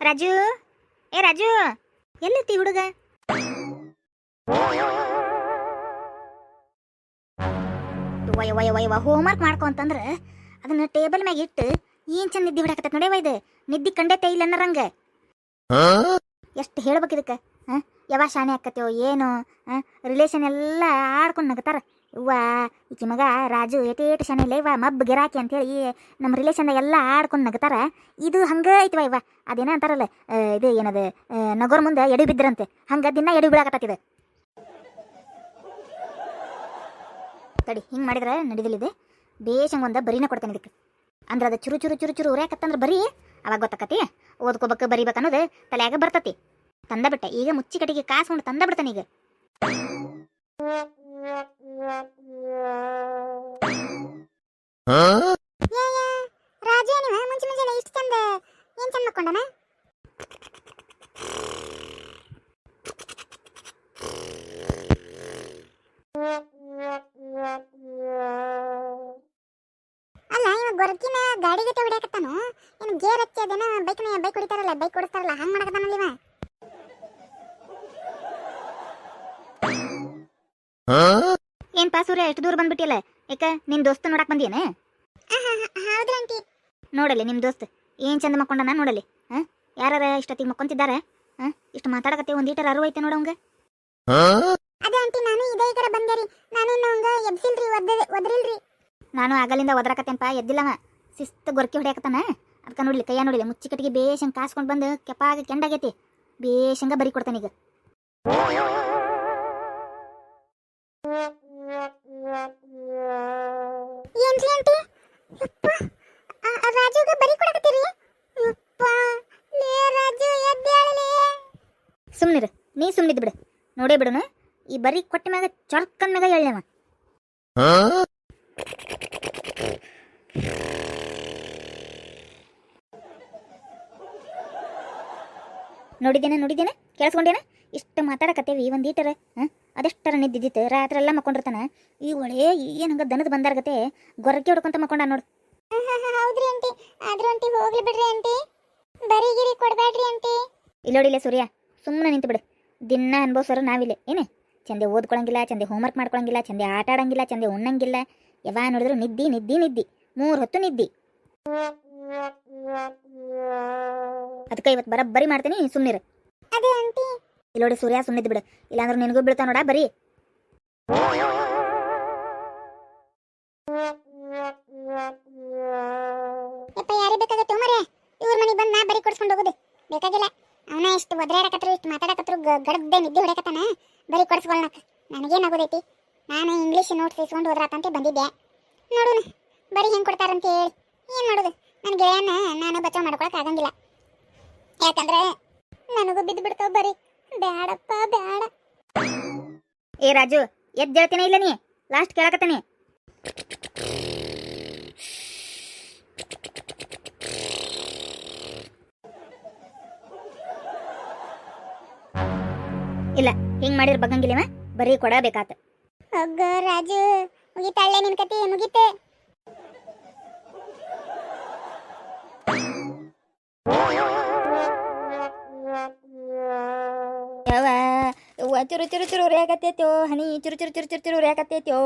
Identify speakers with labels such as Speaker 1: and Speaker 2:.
Speaker 1: ರಾಜು? ಏ ರಾಜು, ಎಲ್ಲೈತಿ ಹುಡುಗ? ವಯ ವಯ ವಯ ಹೋಮ್ವರ್ಕ್ ಮಾಡ್ಕೊ ಅಂತಂದ್ರೆ ಅದನ್ನ ಟೇಬಲ್ ಮ್ಯಾಗ ಇಟ್ಟು ಏನ್ ಚಂದ ನಿದ್ದೆ ಬಿಡಾಕತ್ತ ನೋಡೇವ ಇದು ನಿದ್ದಿ ಕಂಡೆ ತೈಲ ಅನ್ನರಂಗ ಎಷ್ಟು ಹೇಳ್ಬೇಕು ಇದಕ್ಕೆ, ಹಾಂ? ಯಾವ ಶಾಣೆ ಆಕತ್ಯೋ ಏನು ರಿಲೇಷನ್ ಎಲ್ಲ ಆಡ್ಕೊಂಡು ನಗತಾರ. ಅವ್ವ ಈಕಿ ಮಗ ರಾಜು ಏಟು ಏಟು ಶನಿ ಇಲ್ಲ ಇವ ಮಬ್ ಗಿರಾಕಿ ಅಂತೇಳಿ ನಮ್ಮ ರಿಲೇಷನ್ದಾಗ ಎಲ್ಲ ಆಡ್ಕೊಂಡು ನಗತಾರ. ಇದು ಹಂಗೆ ಐತಿವ ಇವ. ಅದೇನ ಅಂತಾರಲ್ಲ ಇದು ಏನದು ನಗೋರ್ ಮುಂದೆ ಎಡಿ ಬಿದ್ರಂತೆ. ಹಂಗೆ ದಿನ ಎಡಿ ಬೀಳಾಕತ್ತಿದೆ ತಡಿ, ಹಿಂಗೆ ಮಾಡಿದ್ರೆ ನಡಿದಿಲ್ಲಿದೆ ಬೇಷಂಗ್ ಒಂದು ಬರೀನ ಕೊಡ್ತೇನೆ ಇದಕ್ಕೆ. ಅಂದ್ರೆ ಅದು ಚುರು ಚುರು ಚುರು ಚುರು ಉರ್ಯಾಕತ್ತಂದ್ರೆ ಬರೀ ಅವಾಗ ಗೊತ್ತಾಕತಿ. ಓದ್ಕೋಬೇಕು, ಬರಿಬೇಕು ಅನ್ನೋದು ತಲೆಯಾಗ ಬರ್ತತಿ. ತಂದ ಬಿಟ್ಟೆ. ಈಗ ಮುಚ್ಚಿ ಕಟ್ಟಿಗೆ ಕಾಸ್ಕೊಂಡು ತಂದ ಬಿಡ್ತಾನೆ ಈಗ. ಗೊರಕಿನ ಗಾಡಿ ಗತೆ ಹೊಡ್ಯಾಕತ್ತಾನು ಏನು ಗೇರ್ ಹಚ್ಚಿ ಅದೇನ ಬೈಕ್ನ ಬೈಕ್ ಹೊಡಿತಾರಲ್ಲ ಬೈಕ್ ಓಡಿಸ್ತಾರಲ್ಲ ಹಂಗ ಮಾಡಕತ್ತಾನಲ್ಲ ಏನ್ ಪಾ ಸೂರ್ಯ ಎಷ್ಟು ದೂರ ಬಂದ್ಬಿಟ್ಟಿಲ್ಲ ಏಕ ನಿನ್ ದೋಸ್ತ ನೋಡಕ್ ಬಂದಿಯೇನೆ? ಹೌದು ಆಂಟಿ. ನೋಡಲಿ ನಿಮ್ ದೋಸ್ತ್. ಏನ್ ಚಂದ ಮಕ್ಕೊಂಡನ ನೋಡಲಿ ಹಾ? ಯಾರ ಇಷ್ಟೊತ್ತಿಗೆ ಮಕ್ಕೊಂತಿದ್ದಾರೆ? ಹಾ? ಇಷ್ಟು ಮಾತಾಡಕತ್ತೆ ಒಂದ್ ಲೀಟರ್ ಅರು ಐತೆ ನೋಡಂಗ? ಅದೇ ಆಂಟಿ ನಾನು ಇದೇ ಕಡೆ ಬಂದೇರಿ ನಾನು ನಂಗ ಎಬ್ಸಿಲ್ರಿ ಒದ್ರಿಲ್ರಿ. ನಾನು ಆಗಲಿಂದ ಒದ್ರಾಕತ್ತೇನಪ್ಪ ಎದ್ದಿಲ್ಲವ. ಶಿಸ್ತು ಗೊರ್ಕಿ ಹೊಡ್ಯಾಕತ್ತಾನ. ಅದಕ್ಕೆ ನೋಡ್ಲಿ ಕೈಯ ನೋಡಿಲ್ಲ ಮುಚ್ಚಿ ಕಟ್ಟಿಗೆ ಬೇಷಂಗ್ ಕಾಸ್ಕೊಂಡು ಬಂದು ಕೆಪಾಗ ಕೆಂಡಾಗೈತಿ. ಬೇಷಂಗ ಬರಿ ಕೊಡ್ತಾನೆ ಈಗ. ಏನ್ರಿ ಆಂಟಿ? ಯಪ್ಪ ರಾಜುಗೆ ಬರಿ ಕೊಡಕತ್ತೀರಿ? ಯಪ್ಪ, ಲೇ ರಾಜು, ಎದ್ದೇಳಲೇ. ಸುಮ್ನಿರು, ನೀ ಸುಮ್ನಿದ್ ಬಿಡು. ನೋಡೇ ಬಿಡುನು ಈ ಬರಿ ಕೊಟ್ಟ ಮ್ಯಾಗ ಚೊರ್ಕನ್ ಮ್ಯಾಗ ಎಳ್ಳೆವ ನೋಡಿದ್ದೇನೆ ನೋಡಿದ್ದೇನೆ. ಕೇಳಿಸ್ಕೊಂಡೇನ ಇಷ್ಟು ಮಾತಾಡಕತ್ತೇವಿ ಒಂದು ಈಟರ ಹಾಂ ಅದೆಷ್ಟರ ನಿದ್ದಿದ್ದಿತ್ತು? ರಾತ್ರಿ ಎಲ್ಲ ಮಕ್ಕೊಂಡಿರ್ತಾನ. ಈ ಒಳ್ಳೆ ಏನಂಗ ದನದ ಬಂದಾರ್ಗತೆ ಗೊರಕೆ ಹೊಡ್ಕೊಂತ ಮಕ್ಕೊಂಡ ನೋಡು. ಹೌದ್ರಿ ಅಂಟಿ ಆದ್ರೂ ಅಂಟಿ ಹೋಗ್ಲಿ ಬಿಡ್ರಿ ಅಂಟಿ ಬರಿಗಿರಿ ಕೊಡಬೇಡ್ರಿ ಆಂಟಿ. ಇಲ್ಲೋಡಿಲ್ಲ ಸೂರ್ಯ ಸುಮ್ಮನೆ ನಿಂತು ಬಿಡು. ದಿನ ಅನುಭವಿಸೋರು ನಾವಿಲ್ಲ. ಏನೇ? ಚಂದೆ ಓದ್ಕೊಳಂಗಿಲ್ಲ ಚಂದೆ ಹೋಮ್ವರ್ಕ್ ಮಾಡ್ಕೊಳಂಗಿಲ್ಲ ಚಂದೆ ಆಟ ಆಡಂಗಿಲ್ಲ ಚಂದೆ ಉಣ್ಣಂಗಿಲ್ಲ. ಯಾವ ನೋಡಿದ್ರು ನಿದ್ದಿ ನಿದ್ದಿ ನಿದ್ದಿ. ಮೂರು ಹೊತ್ತು ನಿದ್ದಿ. ಅದಕ್ಕೆ ಇವತ್ತು ಬರಬ್ಬರಿ ಮಾಡ್ತೀನಿ ಸುಮ್ಮನಿರು ಅದೇ ಆಂಟಿ ಇಲ್ಲೋಡಿ ಸೂರ್ಯ ಸುಮ್ಮನಿದ್ದು ಬಿಡು. ಇಲ್ಲಾಂದ್ರೆ ನಿನಗೂ ಬೀಳ್ತಾ ನೋಡ, ಬರೀ. ಯಪ್ಪ ಯಾರೇ ಬೇಕಾಗತ್ತೆ ಇವ್ರ ಮನೆಗೆ ಬಂದು ನಾ ಬರೀ ಕೊಡ್ಸ್ಕೊಂಡು ಹೋಗುದು. ಬೇಕಾಗಿಲ್ಲ. ಅವನ ಇಷ್ಟು ಒದ್ರಾಡಕತ್ರು, ಇಷ್ಟು ಮಾತಾಡಕತ್ರು ಗಡದ್ದೆ ನಿದ್ದೆ ಬರಿ ಬರೀ ಕೊಡ್ಸ್ಕೊಳ್ನಕ್ ನನಗೇನಾಗೋದೈತಿ? ನಾನು ಇಂಗ್ಲೀಷ್ ನೋಟ್ಸ್ ಇಸ್ಕೊಂಡು ಹೋದ್ರಾತಂತೆ ಬಂದಿದ್ದೆ. ನೋಡೋಣ ಬರೀ ಹೆಂಗೆ ಕೊಡ್ತಾರಂತ ಹೇಳಿ. ಏನು ಮಾಡೋದು? ನನ್ನ ಗೆಳೆಯನ ನಾನು ಬಚಾವ್ ಮಾಡ್ಕೊಳಕ್ ಆಗಂಗಿಲ್ಲ. ಯಾಕಂದ್ರೆ ನನಗೂ ಬಿದ್ದು ಬಿಡ್ತಾವ ಬರೀ. ಬ್ಯಾಡಪ್ಪ ಬ್ಯಾಡ. ಏ ರಾಜು ಎದ್ದು ಹೇಳ್ತೀನಿ ಇಲ್ಲ ನೀ? ಲಾಸ್ಟ್ ಕೇಳಕತ್ತಾನೆ. ಇಲ್ಲ ಹಿಂಗ್ ಮಾಡಿರ್ ಬಗ್ಗಂಗಿಲ್ಲ ಬರೀ ಕೊಡಬೇಕಾತ ಅಗ್ಗ ರಾಜು ಮುಗಿತಾಳೆ ನಿನ್ ಕತೆ ಮುಗಿತೆ. ಚುರು ಚುರು ಚುರು ಉರಿಯಾಕತ್ತೈತ್ಯೋ ಹನಿ ಚುರು ಚುರು ಚುರು ಚುರು ಚುರು ಉರಿಯಾಕತ್ತೈತ್ಯೋ